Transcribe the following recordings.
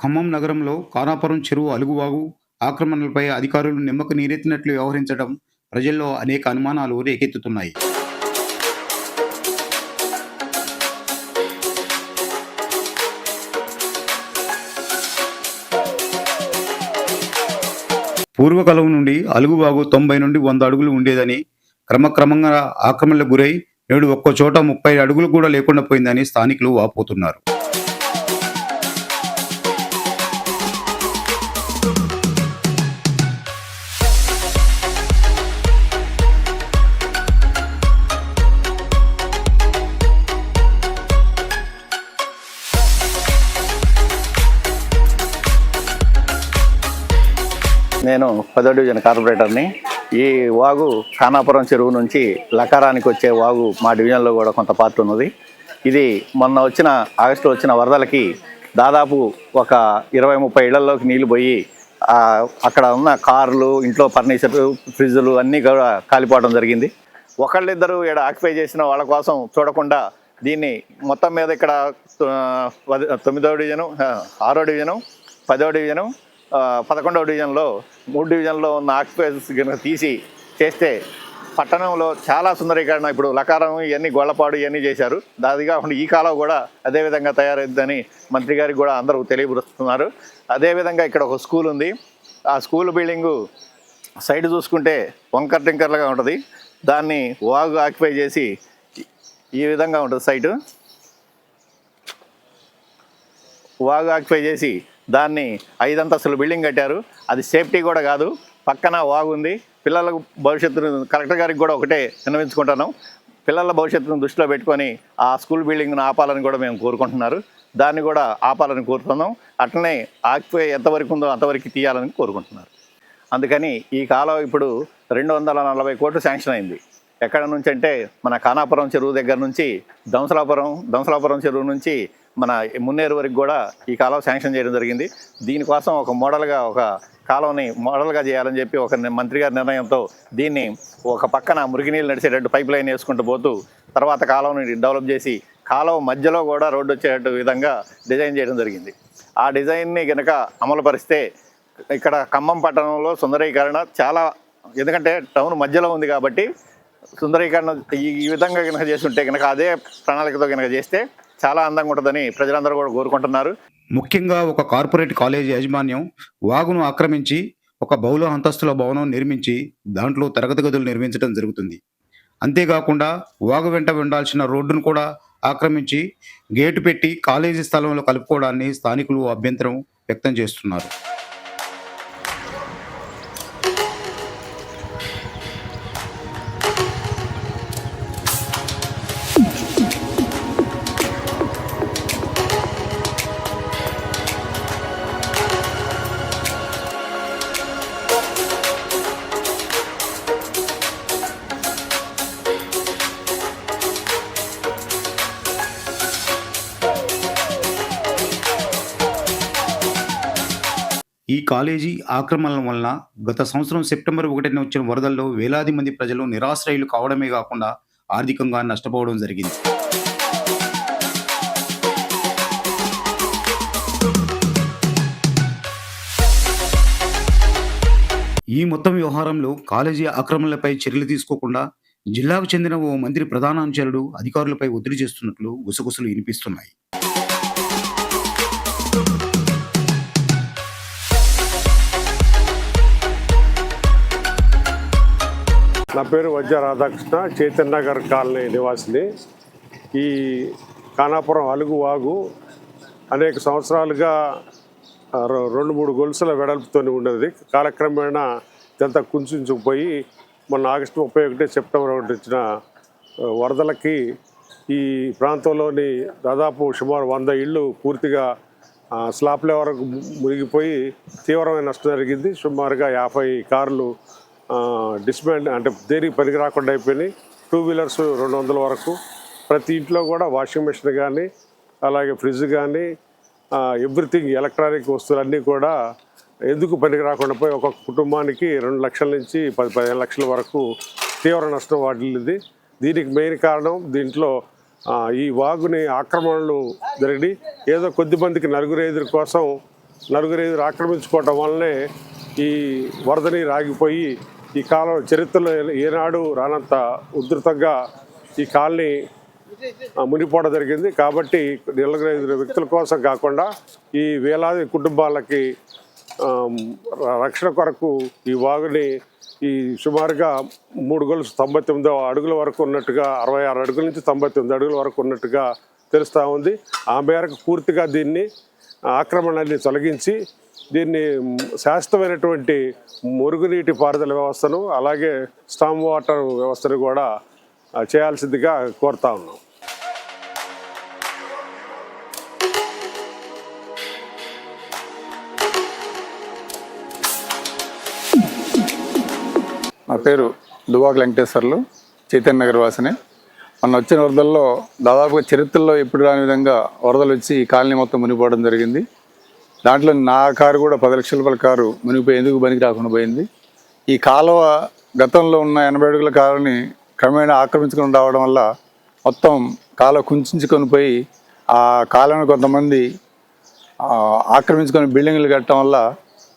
ఖమ్మం నగరంలో కానాపురం చెరువు అలుగువాగు ఆక్రమణలపై అధికారులు నిమ్మకు నీరెత్తినట్లు వ్యవహరించడం ప్రజల్లో అనేక అనుమానాలు రేకెత్తుతున్నాయి. పూర్వకాలం నుండి అలుగువాగు తొంభై నుండి వంద అడుగులు ఉండేదని క్రమక్రమంగా ఆక్రమణలకు గురై నేడు ఒక్కో చోట ముప్పై అడుగులు కూడా లేకుండా పోయిందని స్థానికులు వాపోతున్నారు. నేను పదో డివిజన్ కార్పొరేటర్ని. ఈ వాగు ఖానాపురం చెరువు నుంచి లకారానికి వచ్చే వాగు మా డివిజన్లో కూడా కొంత పాత్ర ఉన్నది. ఇది మొన్న వచ్చిన ఆగస్టులో వచ్చిన వరదలకి దాదాపు ఒక ఇరవై ముప్పై ఇళ్ళలోకి నీళ్ళు పోయి అక్కడ ఉన్న కార్లు ఇంట్లో ఫర్నిచర్ ఫ్రిడ్జ్లు అన్నీ కూడా కాలిపోవడం జరిగింది. ఒకళ్ళిద్దరు ఇక్కడ ఆక్యుపై చేసిన వాళ్ళ కోసం చూడకుండా దీన్ని మొత్తం మీద ఇక్కడ పది- తొమ్మిదవ డివిజను ఆరో డివిజను పదో డివిజను పదకొండవ డివిజన్లో మూడు డివిజన్లో ఉన్న ఆక్యుపైస్ కనుక తీసి చేస్తే పట్టణంలో చాలా సుందరీకరణ. ఇప్పుడు లకారం ఇవన్నీ గొల్లపాడు ఇవన్నీ చేశారు. దాదిగా ఈ కాలం కూడా అదే విధంగా మంత్రి గారికి కూడా అందరూ తెలియపరుస్తున్నారు. అదేవిధంగా ఇక్కడ ఒక స్కూల్ ఉంది. ఆ స్కూల్ బిల్డింగు సైడ్ చూసుకుంటే వంకర్ టింకర్లుగా ఉంటుంది. దాన్ని వాగు ఆక్యుపై చేసి ఈ విధంగా ఉంటుంది సైటు. వాగు ఆక్యుపై చేసి దాన్ని ఐదంతస్తులు బిల్డింగ్ కట్టారు. అది సేఫ్టీ కూడా కాదు. పక్కన వాగుంది పిల్లలకు భవిష్యత్తును కలెక్టర్ గారికి కూడా ఒకటే విన్నవించుకుంటున్నాం. పిల్లల భవిష్యత్తును దృష్టిలో పెట్టుకొని ఆ స్కూల్ బిల్డింగ్ను ఆపాలని కూడా మేము కోరుకుంటున్నారు. దాన్ని కూడా ఆపాలని కోరుతున్నాం. అట్లనే ఆక్యుపై ఎంతవరకు ఉందో అంతవరకు తీయాలని కోరుకుంటున్నారు. అందుకని ఈ కాలం ఇప్పుడు రెండు వందల నలభై కోట్లు శాంక్షన్ అయింది. ఎక్కడ నుంచి అంటే మన ఖానాపురం చెరువు దగ్గర నుంచి దంసలాపురం దంసలాపురం చెరువు నుంచి మన మున్నేరు వరకు కూడా ఈ కాలువ శాంక్షన్ చేయడం జరిగింది. దీనికోసం ఒక మోడల్గా ఒక కాలువని మోడల్గా చేయాలని చెప్పి ఒక మంత్రి గారి నిర్ణయంతో దీన్ని ఒక పక్కన మురికినీళ్ళు నడిచేటట్టు పైప్ లైన్ వేసుకుంటూ పోతూ తర్వాత కాలువని డెవలప్ చేసి కాలువ మధ్యలో కూడా రోడ్డు వచ్చేటట్టు విధంగా డిజైన్ చేయడం జరిగింది. ఆ డిజైన్ని కనుక అమలు పరిస్తే ఇక్కడ ఖమ్మం పట్టణంలో సుందరీకరణ చాలా ఎందుకంటే టౌన్ మధ్యలో ఉంది కాబట్టి సుందరీకరణ ఈ ఈ విధంగా కనుక చేస్తుంటే కనుక అదే ప్రణాళికతో కనుక చేస్తే చాలా అందంగా ఉంటుందని ప్రజలందరూ కూడా కోరుకుంటున్నారు. ముఖ్యంగా ఒక కార్పొరేట్ కాలేజీ యాజమాన్యం వాగును ఆక్రమించి ఒక బహుళ అంతస్తుల భవనం నిర్మించి దాంట్లో తరగతి గదులు నిర్మించడం జరుగుతుంది. అంతేకాకుండా వాగు వెంట ఉండాల్సిన రోడ్డును కూడా ఆక్రమించి గేటు పెట్టి కాలేజీ స్థలంలో కలుపుకోవడాన్ని స్థానికులు అభ్యంతరం వ్యక్తం చేస్తున్నారు. ఈ కాలేజీ ఆక్రమణల వలన గత సంవత్సరం సెప్టెంబర్ ఒకటిన వచ్చిన వరదల్లో వేలాది మంది ప్రజలు నిరాశ్రయులు కావడమే కాకుండా ఆర్థికంగా నష్టపోవడం జరిగింది. ఈ మొత్తం వ్యవహారంలో కాలేజీ ఆక్రమణలపై చర్యలు తీసుకోకుండా జిల్లాకు చెందిన ఓ మంత్రి ప్రధాన అధికారులపై ఒత్తిడి చేస్తున్నట్లు గుసగుసలు వినిపిస్తున్నాయి. నా పేరు వజ్ర రాధాకృష్ణ చైతన్ నగర్ కాలనీ నివాసిని. ఈ కానాపురం అలుగు వాగు అనేక సంవత్సరాలుగా రెండు మూడు గొలుసుల వెడల్పుతోనే ఉండేది కాలక్రమేణా ఇదంతా కుంచుకుపోయి మొన్న ఆగస్టు ముప్పై ఒకటి సెప్టెంబర్ ఒకటి వచ్చిన వరదలకి ఈ ప్రాంతంలోని దాదాపు సుమారు వంద ఇళ్ళు పూర్తిగా స్లాప్ల వరకు మునిగిపోయి తీవ్రమైన నష్టం జరిగింది. సుమారుగా యాభై కార్లు డిస్బ్యాండ్ అంటే దేనికి పనికి రాకుండా అయిపోయినాయి. టూ వీలర్స్ రెండు వందల వరకు. ప్రతి ఇంట్లో కూడా వాషింగ్ మెషిన్ కానీ అలాగే ఫ్రిడ్జ్ కానీ ఎవ్రీథింగ్ ఎలక్ట్రానిక్ వస్తువులన్నీ కూడా ఎందుకు పనికి రాకుండా పోయి ఒక కుటుంబానికి రెండు లక్షల నుంచి పది పదిహేను లక్షల వరకు తీవ్ర నష్టం వాటిల్లింది. దీనికి మెయిన్ కారణం దీంట్లో ఈ వాగుని ఆక్రమణలు జరిగి ఏదో కొద్ది మందికి నలుగురు కోసం నలుగురు ఆక్రమించుకోవటం వల్లనే ఈ వరద నీరు ఆగిపోయి ఈ కాలం చరిత్రలో ఏనాడు రానంత ఉధృతంగా ఈ కాలనీ మునిపోవడం జరిగింది. కాబట్టి నలుగురు వ్యక్తుల కోసం కాకుండా ఈ వేలాది కుటుంబాలకి రక్షణ కొరకు ఈ వాగుని ఈ సుమారుగా మూడు గొలుసు తొంభై తొమ్మిది అడుగుల వరకు ఉన్నట్టుగా అరవై ఆరు అడుగుల నుంచి తొంభై తొమ్మిది అడుగుల వరకు ఉన్నట్టుగా తెలుస్తూ ఉంది. ఆ మేరకు పూర్తిగా దీన్ని ఆక్రమణాన్ని తొలగించి దీన్ని శాశ్వతమైనటువంటి మురుగునీటి పారుదల వ్యవస్థను అలాగే స్టామ్ వాటర్ వ్యవస్థను కూడా చేయాల్సిందిగా కోరుతా ఉన్నాం. నా పేరు దువాక్ వెంకటేశ్వర్లు చైతన్య నగర్ వాసిని. మొన్న వచ్చిన వరదల్లో దాదాపుగా చరిత్రలో ఎప్పుడు రాని విధంగా వరదలు వచ్చి ఈ కాలనీ మొత్తం మునిగిపోవడం జరిగింది. దాంట్లో నా కారు కూడా పది లక్షల రూపాయల కారు మునిగిపోయి ఎందుకు పనికి రాకుండా పోయింది? ఈ కాలువ గతంలో ఉన్న ఎనభై అడుగుల కాలువని క్రమేణా ఆక్రమించుకొని రావడం వల్ల మొత్తం కాలువ కుంచుకొని పోయి ఆ కాలువను కొంతమంది ఆక్రమించుకొని బిల్డింగ్లు కట్టడం వల్ల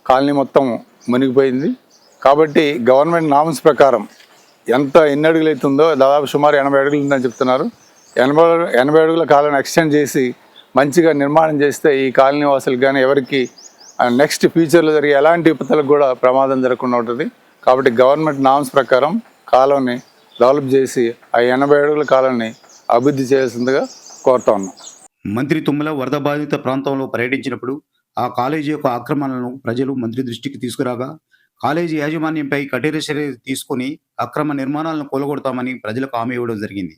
కాలనీ మొత్తం మునిగిపోయింది. కాబట్టి గవర్నమెంట్ నామ్స్ ప్రకారం ఎంత ఎన్ని అడుగులు అవుతుందో దాదాపు సుమారు ఎనభై అడుగులు ఉందని చెప్తున్నారు. ఎనభై ఎనభై అడుగుల కాలం ఎక్స్టెండ్ చేసి మంచిగా నిర్మాణం చేస్తే ఈ కాలనీ వాసులకు కానీ ఎవరికి నెక్స్ట్ ఫ్యూచర్లో జరిగే ఎలాంటి విపత్తులకు కూడా ప్రమాదం జరగకుండా ఉంటుంది. కాబట్టి గవర్నమెంట్ నామ్స్ ప్రకారం కాలనీ డెవలప్ చేసి ఆ ఎనభై అడుగుల కాలాన్ని అభివృద్ధి చేయాల్సిందిగా కోరుతా ఉన్నాం. మంత్రి తుమ్మల వరద బాధిత ప్రాంతంలో పర్యటించినప్పుడు ఆ కాలేజీ యొక్క ఆక్రమణలను ప్రజలు మంత్రి దృష్టికి తీసుకురాగా కాలేజీ యాజమాన్యంపై కఠిన చర్య తీసుకొని అక్రమ నిర్మాణాలను కూలగొడతామని ప్రజలకు హామీ ఇవ్వడం జరిగింది.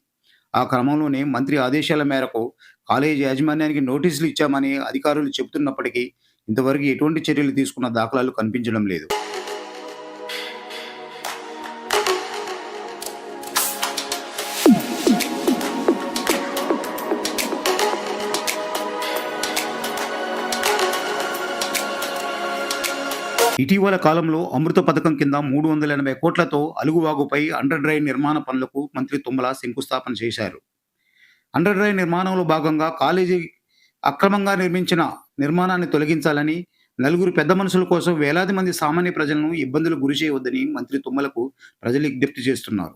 ఆ క్రమంలోనే మంత్రి ఆదేశాల మేరకు కాలేజీ యాజమాన్యానికి నోటీసులు ఇచ్చామని అధికారులు చెబుతున్నప్పటికీ ఇంతవరకు ఎటువంటి చర్యలు తీసుకున్న దాఖలాలు కనిపించడం లేదు. ఇటీవల కాలంలో అమృత పథకం కింద మూడు వందల ఎనభై కోట్లతో అలుగువాగుపై అండర్ డ్రైన్ నిర్మాణ పనులకు మంత్రి తుమ్మల శంకుస్థాపన చేశారు. అండర్ డ్రైన్ నిర్మాణంలో భాగంగా కాలేజీ అక్రమంగా నిర్మించిన నిర్మాణాన్ని తొలగించాలని నలుగురు పెద్ద మనుషుల కోసం వేలాది మంది సామాన్య ప్రజలను ఇబ్బందులు గురి చేయవద్దని మంత్రి తుమ్మలకు ప్రజలు విజ్ఞప్తి చేస్తున్నారు.